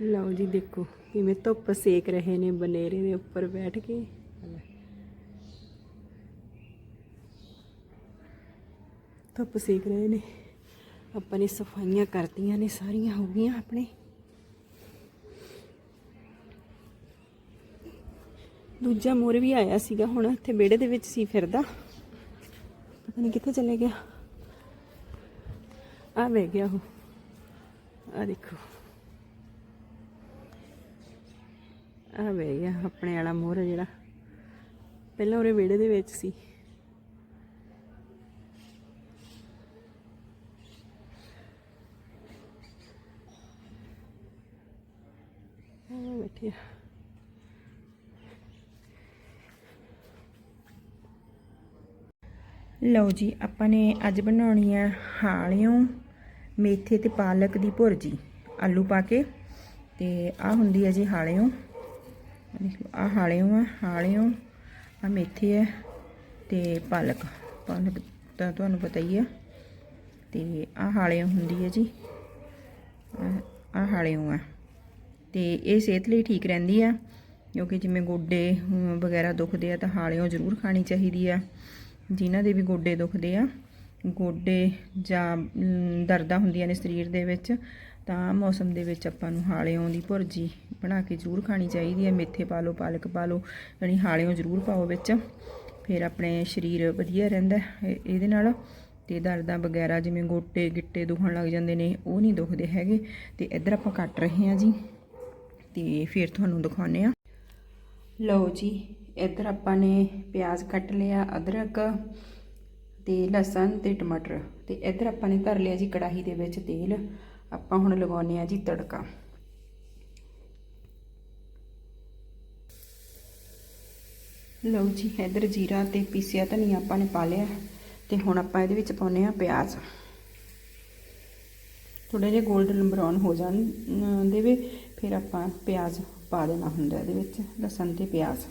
ਲਓ ਜੀ ਦੇਖੋ, ਕਿਵੇਂ ਧੁੱਪ ਸੇਕ ਰਹੇ ਨੇ ਬਨੇਰੇ ਦੇ ਉੱਪਰ ਬੈਠ ਕੇ। ਧੁੱਪ ਸੇਕ ਰਹੇ ਨੇ। ਆਪਾਂ ਨੇ ਸਫਾਈਆਂ ਕਰਤੀਆਂ ਨੇ ਸਾਰੀਆਂ, ਹੋ ਗਈਆਂ ਆਪਣੇ। ਦੂਜਾ ਮੋਰ ਵੀ ਆਇਆ ਸੀਗਾ, ਹੁਣ ਇੱਥੇ ਵਿਹੜੇ ਦੇ ਵਿੱਚ ਸੀ ਫਿਰਦਾ। ਪਤਾ ਨਹੀਂ ਕਿੱਥੇ ਚਲੇ ਗਿਆ। ਆ ਵੇ ਗਿਆ ਉਹ। ਆ ਦੇਖੋ। ਆ ਵੇ ਗਿਆ ਆਪਣੇ ਵਾਲਾ ਮੋਹਰ ਆ ਜਿਹੜਾ। ਪਹਿਲਾਂ ਉਹਰੇ ਵਿਹੜੇ ਦੇ ਵਿੱਚ ਸੀ। ਆ। ਬੈਠਿਆ ਲਓ ਜੀ, ਆਪਾਂ ਨੇ ਅੱਜ ਬਣਾਉਣੀ ਆ ਹਾਲਿਓ ਮੇਥੇ ਤੇ ਪਾਲਕ ਦੀ ਭੁਰਜੀ, ਆਲੂ ਪਾ ਕੇ। ਤੇ ਆ ਹੁੰਦੀ ਹੈ ਜੀ ਹਾਲਿਓ। ਆ ਹਾਲਿਓ ਆ ਹਾਲਿਓ ਆ ਮੇਥੇ ਹੈ ਤੇ ਪਾਲਕ ਪਾਲਕ ਤਾਂ ਤੁਹਾਨੂੰ ਪਤਾ ਹੀ ਆ। ਤੇ ਆ ਹਾਲਿਓ ਹੁੰਦੀ ਹੈ ਜੀ। ਆ ਹਾਲਿਓ ਆ। ਤੇ ਇਹ ਸਿਹਤ ਲਈ ਠੀਕ ਰਹਿੰਦੀ ਆ, ਕਿਉਂਕਿ ਜਿਵੇਂ ਗੋਡੇ ਵਗੈਰਾ ਦੁਖਦੇ ਆ ਤਾਂ ਹਾਲਿਓ ਜ਼ਰੂਰ ਖਾਣੀ ਚਾਹੀਦੀ ਆ। ਜਿਨ੍ਹਾਂ ਦੇ ਵੀ ਗੋਡੇ ਦੁਖਦੇ ਆ, ਗੋਡੇ ਜਾਂ ਦਰਦਾਂ ਹੁੰਦੀਆਂ ਨੇ ਸਰੀਰ ਦੇ ਵਿੱਚ ਤਾਂ ਮੌਸਮ ਦੇ ਵਿੱਚ ਆਪਾਂ ਨੂੰ ਹਾਲਿਓਂ ਦੀ ਭੁਰਜੀ ਬਣਾ ਕੇ ਜ਼ਰੂਰ ਖਾਣੀ ਚਾਹੀਦੀ ਹੈ। ਮੇਥੇ ਪਾ ਲਓ, ਪਾਲਕ ਪਾ ਲਓ, ਯਾਨੀ ਹਾਲਿਓਂ ਜ਼ਰੂਰ ਪਾਓ ਵਿੱਚ। ਫਿਰ ਆਪਣੇ ਸਰੀਰ ਵਧੀਆ ਰਹਿੰਦਾ ਇਹਦੇ ਨਾਲ ਤੇ ਦਰਦਾਂ ਵਗੈਰਾ ਜਿਵੇਂ ਗੋਟੇ ਗਿੱਟੇ ਦੁਖਣ ਲੱਗ ਜਾਂਦੇ ਨੇ, ਉਹ ਨਹੀਂ ਦੁਖਦੇ ਹੈਗੇ। ਤੇ ਇੱਧਰ ਆਪਾਂ ਕੱਟ ਰਹੇ ਹਾਂ ਜੀ। ਤੇ ਫਿਰ ਤੁਹਾਨੂੰ ਦਿਖਾਉਂਦੇ ਆ ਲਓ ਜੀ, ਇੱਧਰ ਆਪਾਂ ਨੇ ਪਿਆਜ਼ ਕੱਟ ਲਿਆ, ਅਦਰਕ ਤੇ ਲਸਣ ਤੇ ਟਮਾਟਰ। ਤੇ ਇੱਧਰ ਆਪਾਂ ਨੇ ਧਰ ਲਿਆ ਜੀ ਕੜਾਹੀ ਦੇ ਵਿੱਚ ਤੇਲ। ਆਪਾਂ ਹੁਣ ਲਗਾਉਨੇ ਆ ਜੀ ਤੜਕਾ। ਲਓ ਜੀ, ਇੱਧਰ ਜੀਰਾ ਤੇ ਪੀਸਿਆ ਧਨੀਆ ਆਪਾਂ ਨੇ ਪਾ ਲਿਆ ਤੇ ਹੁਣ ਆਪਾਂ ਇਹਦੇ ਵਿੱਚ ਪਾਉਨੇ ਆ ਪਿਆਜ਼। ਥੋੜੇ ਜਿਹਾ 골ਡਨ ਬਰਾਊਨ ਹੋ ਜਾਣ ਦੇਵੇ, ਫਿਰ ਆਪਾਂ ਪਿਆਜ਼ ਪਾ ਦੇਣਾ ਹੁੰਦਾ ਇਹਦੇ ਵਿੱਚ, ਲਸਣ ਤੇ ਪਿਆਜ਼।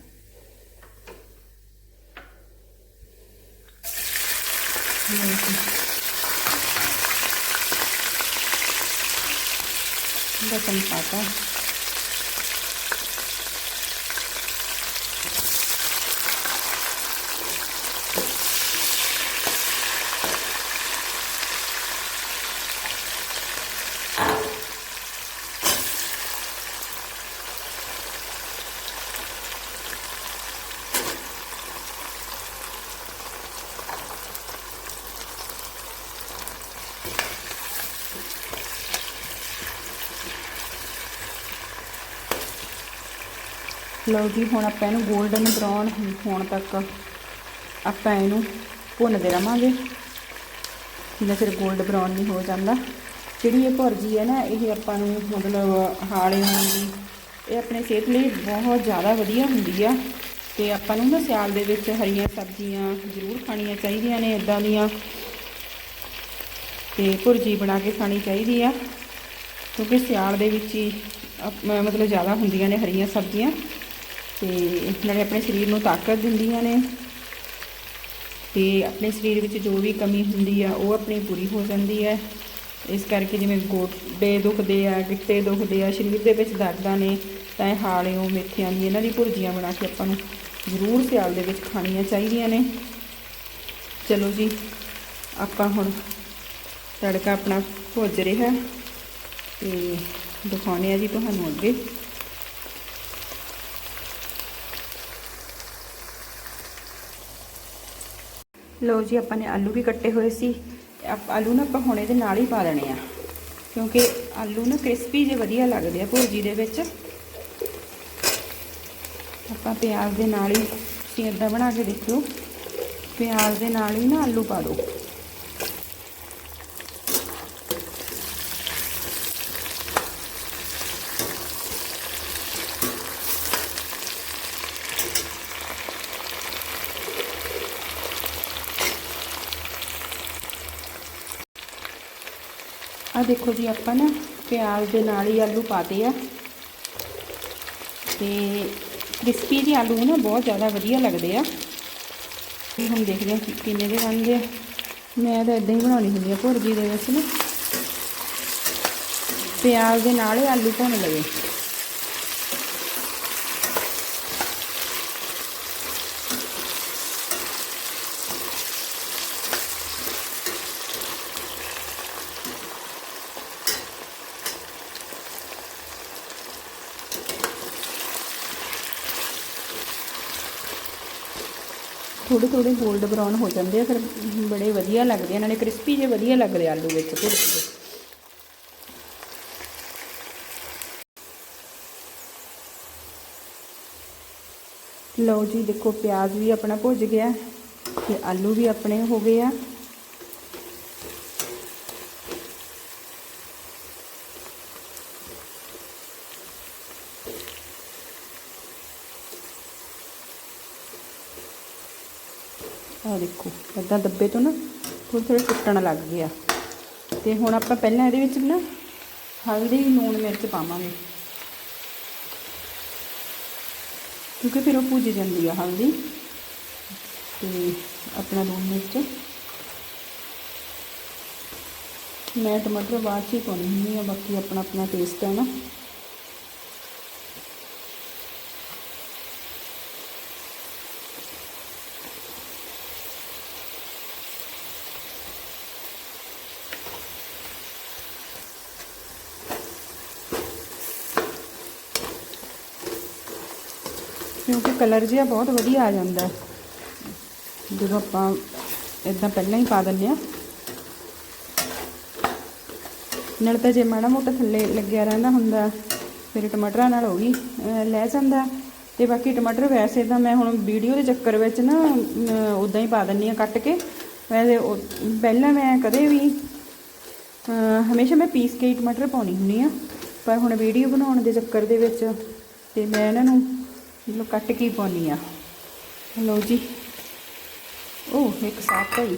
ਲਓ ਜੀ। ਲਸਣ ਪਾਤਾ ਲਓ ਜੀ, ਹੁਣ ਆਪਾਂ ਇਹਨੂੰ 골ਡਨ ਬਰਾਊਨ ਹੋਣ ਤੱਕ ਆਪਾਂ ਇਹਨੂੰ ਭੁੰਨਦੇ ਰਵਾਂਗੇ। ਜਿੰਨਾ ਚਿਰ 골ਡ ਬਰਾਊਨ ਨਹੀਂ ਹੋ ਜਾਂਦਾ। ਜਿਹੜੀ ਇਹ ਭੁਰਜੀ ਹੈ ਨਾ, ਇਹ ਆਪਾਂ ਨੂੰ ਮਤਲਬ ਹਾਲੇ ਹੋਣ ਇਹ ਆਪਣੇ ਸਿਹਤ ਲਈ ਬਹੁਤ ਜ਼ਿਆਦਾ ਵਧੀਆ ਹੁੰਦੀ ਆ। ਤੇ ਆਪਾਂ ਨੂੰ ਨਾ ਸਿਆਲ ਦੇ ਵਿੱਚ ਹਰੀਆਂ ਸਬਜ਼ੀਆਂ ਜ਼ਰੂਰ ਖਾਣੀਆਂ ਚਾਹੀਦੀਆਂ ਨੇ ਇਦਾਂ ਦੀਆਂ। ਤੇ ਭੁਰਜੀ ਬਣਾ ਕੇ ਖਾਣੀ ਚਾਹੀਦੀ ਆ। ਕਿਉਂਕਿ ਸਿਆਲ ਦੇ ਵਿੱਚ ਹੀ ਮਤਲਬ ਜ਼ਿਆਦਾ ਹੁੰਦੀਆਂ ਨੇ ਹਰੀਆਂ ਸਬਜ਼ੀਆਂ। ਤੇ ਨਾਲੇ ਆਪਣੇ ਸਰੀਰ ਨੂੰ ਤਾਕਤ ਦਿੰਦੀਆਂ ਨੇ ਤੇ ਆਪਣੇ ਸਰੀਰ ਵਿੱਚ ਜੋ ਵੀ ਕਮੀ ਹੁੰਦੀ ਆ, ਉਹ ਆਪਣੀ ਪੂਰੀ ਹੋ ਜਾਂਦੀ ਹੈ। ਇਸ ਕਰਕੇ ਜਿਵੇਂ ਗੋਡੇ ਦੁਖਦੇ ਆ, ਗਿੱਟੇ ਦੁਖਦੇ ਆ, ਸਰੀਰ ਦੇ ਵਿੱਚ ਦਰਦਾਂ ਨੇ, ਤਾਂ ਇਹ ਹਾਲਿਓ, ਮੇਥਿਆਂ ਦੀ ਇਹਨਾਂ ਦੀ ਭੁਰਜੀਆਂ ਬਣਾ ਕੇ ਆਪਾਂ ਨੂੰ ਜ਼ਰੂਰ ਸਿਆਲ ਦੇ ਵਿੱਚ ਖਾਣੀਆਂ ਚਾਹੀਦੀਆਂ ਨੇ। ਚਲੋ ਜੀ, ਆਪਾਂ ਹੁਣ ਤੜਕਾ ਆਪਣਾ ਭੁੱਜ ਰਿਹਾ ਤੇ ਦਿਖਾਉਂਦੇ ਆ ਜੀ ਤੁਹਾਨੂੰ ਅੱਗੇ। ਲਓ ਜੀ, ਆਪਾਂ ਨੇ ਆਲੂ ਵੀ ਕੱਟੇ ਹੋਏ ਸੀ। ਆਲੂ ਨਾ ਆਪਾਂ ਹੁਣ ਇਹਦੇ ਨਾਲ ਹੀ ਪਾ ਦੇਣੇ ਆ। ਕਿਉਂਕਿ ਆਲੂ ਨਾ ਕ੍ਰਿਸਪੀ ਜੇ ਵਧੀਆ ਲੱਗਦੇ ਆ ਭੁਰਜੀ ਦੇ ਵਿੱਚ। ਆਪਾਂ ਪਿਆਜ਼ ਦੇ ਨਾਲ ਹੀ, ਤੁਸੀਂ ਇਦਾਂ ਬਣਾ ਕੇ ਦੇਖਿਓ। ਪਿਆਜ਼ ਦੇ ਨਾਲ ਹੀ ਨਾ ਆਲੂ ਪਾ ਦਿਓ। ਆ ਦੇਖੋ ਜੀ, ਆਪਾਂ ਨਾ ਪਿਆਜ਼ ਦੇ ਨਾਲ ਹੀ ਆਲੂ ਪਾਤੇ ਆ। ਤੇ ਕ੍ਰਿਸਪੀ ਜਿਹੇ ਆਲੂ ਨਾ ਬਹੁਤ ਜ਼ਿਆਦਾ ਵਧੀਆ ਲੱਗਦੇ ਆ। ਤੇ ਹੁਣ ਦੇਖਦੇ ਹਾਂ ਕਿੰਨੇ ਦੇ ਬਣਦੇ ਆ ਮੈਂ ਤਾਂ ਇਦਾਂ ਹੀ ਬਣਾਉਣੀ ਹੁੰਦੀ ਆ, ਭੁਰਜੀ ਦੇ ਵਿੱਚ ਨਾ। ਪਿਆਜ਼ ਦੇ ਨਾਲ ਹੀ ਆਲੂ ਭੁੰਨ ਲਵੇ ਥੋੜੇ ਥੋੜੇ 골ਡ ਬਰਾਊਨ ਹੋ ਜਾਂਦੇ ਆ, ਫਿਰ ਬੜੇ ਵਧੀਆ ਲੱਗਦੇ ਆ। ਨਾਲੇ ਕ੍ਰਿਸਪੀ ਜੇ ਵਧੀਆ ਲੱਗਦੇ ਆਲੂ ਵਿੱਚ ਭੁਰਜੀ ਦੇ। ਲਓ ਜੀ, ਦੇਖੋ ਪਿਆਜ਼ ਵੀ ਆਪਣਾ ਭੁੱਜ ਗਿਆ ਤੇ ਆਲੂ ਵੀ ਆਪਣੇ ਹੋ ਗਏ ਆ। ਆ ਦੇਖੋ ਇਦਾਂ ਦੱਬੇ ਤੋਂ ਨਾ ਥੋੜ੍ਹੇ ਥੋੜ੍ਹੇ ਟੁੱਟਣ ਲੱਗ ਗਿਆ ਤੇ ਹੁਣ ਆਪਾਂ ਪਹਿਲਾਂ ਇਹਦੇ ਵਿੱਚ ਨਾ ਹਲਦੀ, ਲੂਣ ਮਿਰਚ ਪਾਵਾਂਗੇ। ਕਿਉਂਕਿ ਫਿਰ ਉਹ ਭੁੱਜ ਜਾਂਦੀ ਆ ਹਲਦੀ। ਤੇ ਆਪਣਾ ਲੂਣ ਮਿਰਚ। ਮੈਂ ਟਮਾਟਰ ਬਾਅਦ 'ਚ ਹੀ ਪਾਉਣੀ ਹੁੰਦੀ ਆ, ਬਾਕੀ ਆਪਣਾ ਆਪਣਾ ਟੇਸਟ ਹੈ ਨਾ। ਕਿਉਂਕਿ ਕਲਰ ਜਿਹਾ ਬਹੁਤ ਵਧੀਆ ਆ ਜਾਂਦਾ ਜਦੋਂ ਆਪਾਂ ਇਦਾਂ ਪਹਿਲਾਂ ਹੀ ਪਾ ਦਿੰਦੇ ਆ ਨਾਲ ਤਾਂ ਜੇ ਮਾੜਾ ਮੋਟਾ ਥੱਲੇ ਲੱਗਿਆ ਰਹਿੰਦਾ ਹੁੰਦਾ, ਫਿਰ ਟਮਾਟਰਾਂ ਨਾਲ ਹੋ ਗਈ ਲੈ ਜਾਂਦਾ ਤੇ ਬਾਕੀ ਟਮਾਟਰ ਵੈਸੇ ਤਾਂ ਮੈਂ ਹੁਣ ਵੀਡੀਓ ਦੇ ਚੱਕਰ ਵਿੱਚ ਨਾ ਉਦਾਂ ਹੀ ਪਾ ਦਿੰਨੀ ਆ ਕੱਟ ਕੇ। ਵੈਸੇ ਉਹ- ਪਹਿਲਾਂ ਮੈਂ ਕਦੇ ਵੀ ਹਮੇਸ਼ਾ ਮੈਂ ਪੀਸ ਕੇ ਹੀ ਟਮਾਟਰ ਪਾਉਣੀ ਹੁੰਦੀ ਆ ਪਰ ਹੁਣ ਵੀਡੀਓ ਬਣਾਉਣ ਦੇ ਚੱਕਰ ਦੇ ਵਿੱਚ, ਤੇ ਮੈਂ ਇਹਨਾਂ ਨੂੰ ਮਤਲਬ ਕੱਟ ਕੇ ਹੀ ਪਾਉਣੀ ਆ ਲਓ ਜੀ ਉਹ ਇੱਕ ਸਾਫ਼ ਭਾਈ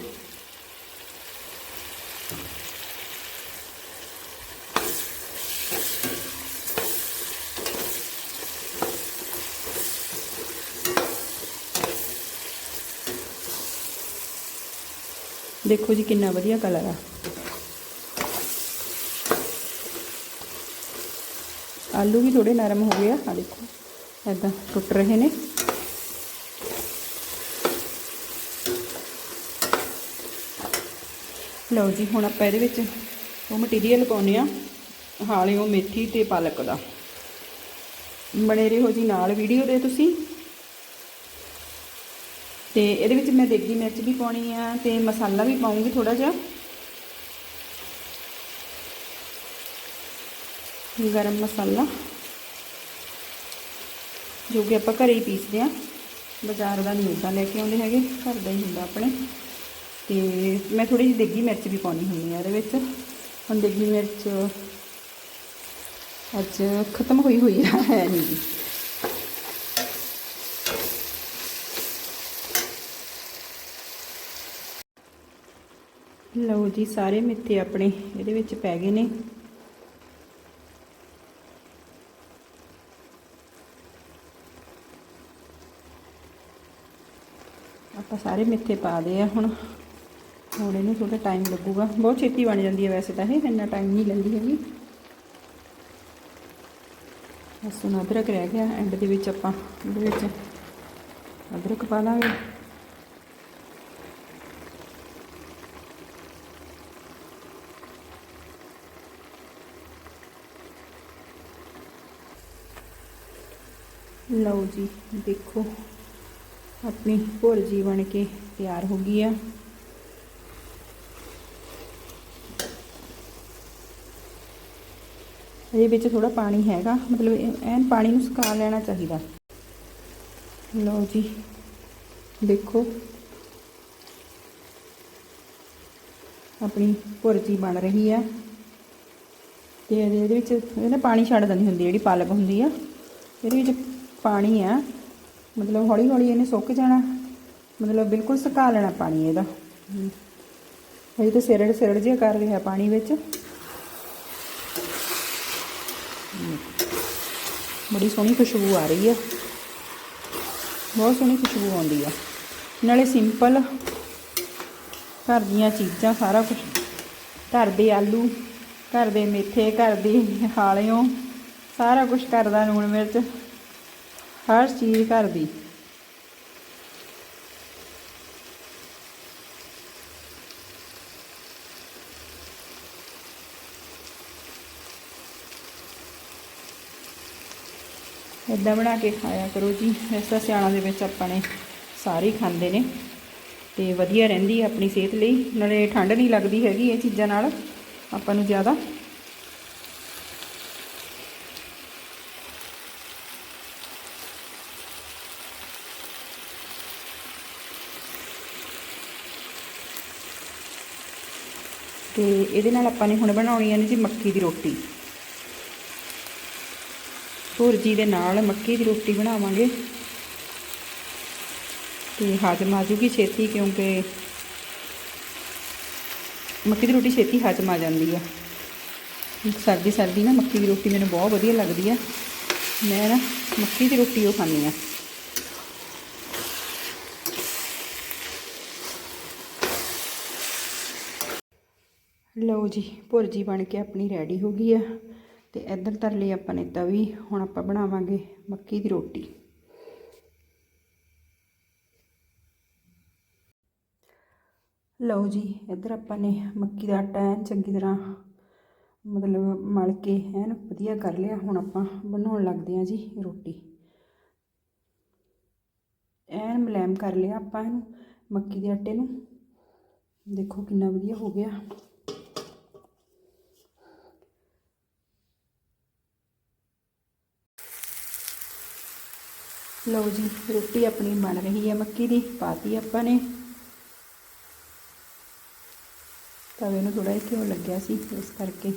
ਦੇਖੋ ਜੀ ਕਿੰਨਾ ਵਧੀਆ ਕਲਰ ਆ ਆਲੂ ਵੀ ਥੋੜੇ ਨਰਮ ਹੋ ਗਏ ਆ ਆ ਦੇਖੋ ਐਦਾਂ ਟੁੱਟ ਰਹੇ ਨੇ। ਲਓ ਜੀ, ਹੁਣ ਆਪਾਂ ਇਹਦੇ ਵਿੱਚ ਉਹ ਮਟੀਰੀਅਲ ਪਾਉਨੇ ਆ ਹਾਲਿਓ ਮੇਥੀ ਤੇ ਪਾਲਕ ਦਾ। ਬਣੇ ਰਹੋ ਜੀ ਨਾਲ ਵੀਡੀਓ ਦੇ ਤੁਸੀਂ। ਤੇ ਇਹਦੇ ਵਿੱਚ ਮੈਂ ਦੇਗੀ ਮਿਰਚ ਵੀ ਪਾਉਣੀ ਆ ਤੇ ਮਸਾਲਾ ਵੀ ਪਾਉਂਗੀ ਥੋੜਾ ਜਿਹਾ। ਗਰਮ ਮਸਾਲਾ। ਜੋ ਕਿ ਆਪਾਂ ਘਰੇ ਹੀ ਪੀਸਦੇ ਆ ਬਾਜ਼ਾਰ ਦਾ ਨਹੀਂ ਉਦਾਂ ਲੈ ਕੇ ਆਉਂਦੇ ਹੈਗੇ, ਘਰ ਦਾ ਹੀ ਹੁੰਦਾ ਆਪਣੇ। ਤੇ ਮੈਂ ਥੋੜੀ ਜਿਹੀ ਦੇਗੀ ਮਿਰਚ ਵੀ ਪਾਉਣੀ ਹੁੰਦੀ ਆ ਇਹਦੇ ਵਿੱਚ। ਹੁਣ ਦੇਗੀ ਮਿਰਚ ਅੱਜ ਖਤਮ ਹੋਈ ਹੋਈ ਆ, ਹੈ ਨਹੀਂ ਜੀ। ਲਓ ਜੀ, ਸਾਰੇ ਮਿੱਥੇ ਆਪਣੇ ਇਹਦੇ ਵਿੱਚ ਪੈ ਗਏ ਨੇ ਆਪਾਂ ਸਾਰੇ ਮਿੱਥੇ ਪਾ ਦੇ ਆ ਹੁਣ। ਹੁਣ ਇਹਨੂੰ ਥੋੜਾ ਟਾਈਮ ਲੱਗੂਗਾ। ਬਹੁਤ ਛੇਤੀ ਬਣ ਜਾਂਦੀ ਹੈ ਵੈਸੇ ਤਾਂ ਇਹ, ਇੰਨਾ ਟਾਈਮ ਨਹੀਂ ਲੈਂਦੀ ਹੈਗੀ। ਬਸ ਹੁਣ ਅਦਰਕ ਰਹਿ ਗਿਆ। ਐਂਡ ਦੇ ਵਿੱਚ ਆਪਾਂ ਇਹਦੇ ਵਿੱਚ ਅਦਰਕ ਪਾ ਲਾਂਗੇ। ਲਓ ਜੀ, ਦੇਖੋ। ਆਪਣੀ ਭੁਰਜੀ ਬਣ ਕੇ ਤਿਆਰ ਹੋ ਗਈ ਆ। ਇਹਦੇ ਵਿੱਚ ਥੋੜਾ ਪਾਣੀ ਹੈਗਾ, ਮਤਲਬ ਐਨ ਪਾਣੀ ਨੂੰ ਸੁਕਾ ਲੈਣਾ ਚਾਹੀਦਾ। ਲਓ ਜੀ, ਦੇਖੋ। ਆਪਣੀ ਭੁਰਜੀ ਬਣ ਰਹੀ ਆ। ਤੇ ਇਹਦੇ ਵਿੱਚ ਇਹ ਨਾ ਪਾਣੀ ਛੱਡ ਦਿੰਦੀ ਹੁੰਦੀ, ਜਿਹੜੀ ਪਾਲਕ ਹੁੰਦੀ ਆ। ਇਹਦੇ ਵਿੱਚ ਪਾਣੀ ਆ। ਮਤਲਬ ਹੌਲੀ ਹੌਲੀ ਇਹਨੇ ਸੁੱਕ ਜਾਣਾ। ਮਤਲਬ ਬਿਲਕੁਲ ਸੁਕਾ ਲੈਣਾ ਪਾਣੀ ਇਹਦਾ। ਇਹ ਤਾਂ ਸਿਰੜ ਸਿਰੜ ਜਿਹਾ ਕਰ ਰਿਹਾ ਪਾਣੀ ਵਿੱਚ। ਬੜੀ ਸੋਹਣੀ ਖੁਸ਼ਬੂ ਆ ਰਹੀ ਆ। ਬਹੁਤ ਸੋਹਣੀ ਖੁਸ਼ਬੂ ਆਉਂਦੀ ਆ। ਨਾਲੇ ਸਿੰਪਲ ਘਰ ਦੀਆਂ ਚੀਜ਼ਾਂ ਸਾਰਾ ਕੁਝ ਘਰ ਦੇ ਆਲੂ, ਘਰ ਦੇ ਮੇਥੇ, ਘਰ ਦੀ ਹਾਲਿਓ ਸਾਰਾ ਕੁਝ ਕਰਦਾ ਦਾ ਲੂਣ ਮਿਰਚ। ਹਰ ਚੀਜ਼ ਘਰ ਦੀ। ਇੱਦਾਂ ਬਣਾ ਕੇ ਖਾਇਆ ਕਰੋ ਜੀ। ਇਸ ਤਰ੍ਹਾਂ ਸਿਆਣਾ ਦੇ ਵਿੱਚ ਆਪਾਂ ਨੇ ਸਾਰੇ ਹੀ ਖਾਂਦੇ ਨੇ। ਤੇ ਵਧੀਆ ਰਹਿੰਦੀ ਹੈ ਆਪਣੀ ਸਿਹਤ ਲਈ। ਨਾਲੇ ਠੰਡ ਨਹੀਂ ਲੱਗਦੀ ਹੈਗੀ ਇਹ ਚੀਜ਼ਾਂ ਨਾਲ। ਆਪਾਂ ਨੂੰ ਜ਼ਿਆਦਾ ਤੇ ਇਹਦੇ ਨਾਲ ਆਪਾਂ ਨੇ ਹੁਣ ਬਣਾਉਣੀ ਹੈ ਜੀ ਮੱਕੀ ਦੀ ਰੋਟੀ। ਭੁਰਜੀ ਦੇ ਨਾਲ ਮੱਕੀ ਦੀ ਰੋਟੀ ਬਣਾਵਾਂਗੇ। ਤੇ ਹਜਮ ਆ ਜੂਗੀ ਛੇਤੀ ਕਿਉਂਕਿ ਮੱਕੀ ਦੀ ਰੋਟੀ ਛੇਤੀ ਹਜਮ ਆ ਜਾਂਦੀ ਆ। ਸਰਦੀ ਸਰਦੀ ਨਾ ਮੱਕੀ ਦੀ ਰੋਟੀ ਮੈਨੂੰ ਬਹੁਤ ਵਧੀਆ ਲੱਗਦੀ ਆ। ਮੈਂ ਨਾ ਮੱਕੀ ਦੀ ਰੋਟੀ ਉਹ ਖਾਂਦੀ ਆ। ਲਓ ਜੀ, ਭੁਰਜੀ ਬਣ ਕੇ ਆਪਣੀ ਰੈਡੀ ਹੋ ਗਈ ਆ ਤੇ ਇੱਧਰ ਧਰ ਲਈ ਆਪਾਂ ਨੇ ਤਵੀ, ਹੁਣ ਆਪਾਂ ਬਣਾਵਾਂਗੇ ਮੱਕੀ ਦੀ ਰੋਟੀ। ਲਓ ਜੀ, ਇੱਧਰ ਆਪਾਂ ਨੇ ਮੱਕੀ ਦਾ ਆਟਾ ਐਨ ਚੰਗੀ ਤਰ੍ਹਾਂ ਮਤਲਬ ਮਲ ਕੇ ਐਨ ਵਧੀਆ ਕਰ ਲਿਆ, ਹੁਣ ਆਪਾਂ ਬਣਾਉਣ ਲੱਗਦੇ ਹਾਂ ਜੀ ਰੋਟੀ। ਐਨ ਮੁਲਾਇਮ ਕਰ ਲਿਆ ਆਪਾਂ ਇਹਨੂੰ, ਮੱਕੀ ਦੇ ਆਟੇ ਨੂੰ। ਦੇਖੋ ਕਿੰਨਾ ਵਧੀਆ ਹੋ ਗਿਆ। ਲਓ ਜੀ, ਰੋਟੀ ਆਪਣੀ ਬਣ ਰਹੀ ਹੈ, ਮੱਕੀ ਦੀ, ਪਾਤੀ ਆਪਾਂ ਨੇ। ਤਵੇ ਨੂੰ ਥੋੜਾ ਜਿਹਾ ਘਿਓ ਲੱਗਿਆ ਸੀ, ਇਸ ਕਰਕੇ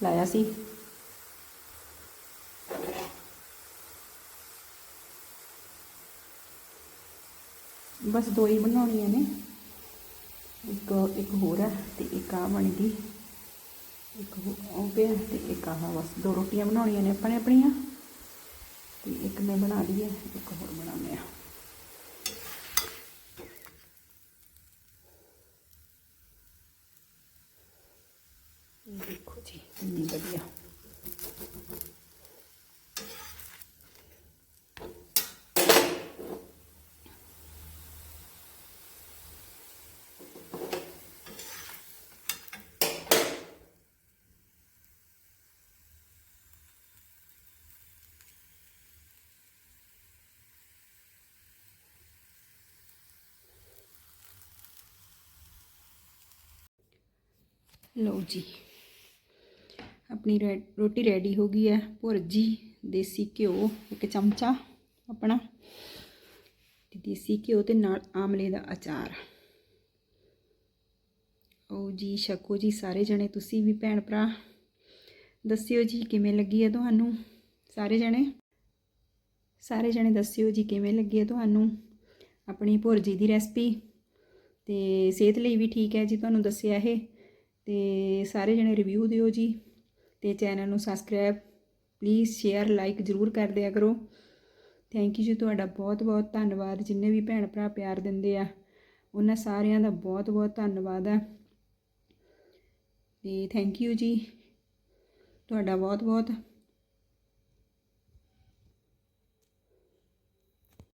ਲਾਇਆ ਸੀ। ਬਸ ਦੋ ਹੀ ਬਣਾਉਣੀਆਂ ਨੇ। ਇੱਕ ਇੱਕ ਹੋਰ ਹੈ ਤੇ ਇੱਕ ਆ ਬਣ ਗਈ। ਇੱਕ ਉਹ ਪਿਆ ਤੇ ਇੱਕ ਆਹ ਬਸ ਦੋ ਰੋਟੀਆਂ ਬਣਾਉਣੀਆਂ ਨੇ ਆਪਾਂ ਨੇ ਆਪਣੀਆਂ। ਤੇ ਇੱਕ ਮੈਂ ਬਣਾ ਲਈ ਹੈ ਇੱਕ ਹੋਰ ਬਣਾਉਂਦੇ ਆ ਦੇਖੋ ਜੀ ਕਿੰਨੀ ਵਧੀਆ ਲਓ ਜੀ। ਆਪਣੀ ਰੈ- ਰੋਟੀ ਰੈਡੀ ਹੋ ਗਈ ਹੈ। ਭੁਰਜੀ, ਦੇਸੀ ਘਿਓ, ਇੱਕ ਚਮਚਾ ਆਪਣਾ। ਤੇ ਦੇਸੀ ਘਿਓ ਤੇ ਨਾਲ ਆਮਲੇ ਦਾ ਅਚਾਰ। ਓ ਜੀ, ਛਕੋ ਜੀ ਸਾਰੇ ਜਣੇ, ਤੁਸੀਂ ਵੀ ਭੈਣ ਭਰਾ। ਦੱਸਿਓ ਜੀ, ਕਿਵੇਂ ਲੱਗੀ ਹੈ ਤੁਹਾਨੂੰ? ਸਾਰੇ ਜਣੇ? ਸਾਰੇ ਜਣੇ ਦੱਸਿਓ ਜੀ, ਕਿਵੇਂ ਲੱਗੀ ਹੈ ਤੁਹਾਨੂੰ? ਆਪਣੀ ਭੁਰਜੀ ਦੀ ਰੈਸਪੀ। ਤੇ ਸਿਹਤ ਲਈ ਵੀ ਠੀਕ ਹੈ ਜੀ, ਤੁਹਾਨੂੰ ਦੱਸਿਆ ਇਹ। ਤੇ ਸਾਰੇ ਜਣੇ ਰਿਵਿਊ ਦਿਓ ਜੀ ਤੇ ਚੈਨਲ ਨੂੰ ਸਬਸਕ੍ਰਾਈਬ ਪਲੀਜ਼ ਸ਼ੇਅਰ ਲਾਈਕ ਜ਼ਰੂਰ ਕਰ ਦਿਆ ਕਰੋ। ਥੈਂਕ ਯੂ ਜੀ ਤੁਹਾਡਾ ਬਹੁਤ ਬਹੁਤ ਧੰਨਵਾਦ। ਜਿੰਨੇ ਵੀ ਭੈਣ ਭਰਾ ਪਿਆਰ ਦਿੰਦੇ ਆ, ਉਹਨਾਂ ਸਾਰਿਆਂ ਦਾ ਬਹੁਤ ਬਹੁਤ ਧੰਨਵਾਦ ਆ। ਤੇ ਥੈਂਕ ਯੂ ਜੀ। ਤੁਹਾਡਾ ਬਹੁਤ ਬਹੁਤ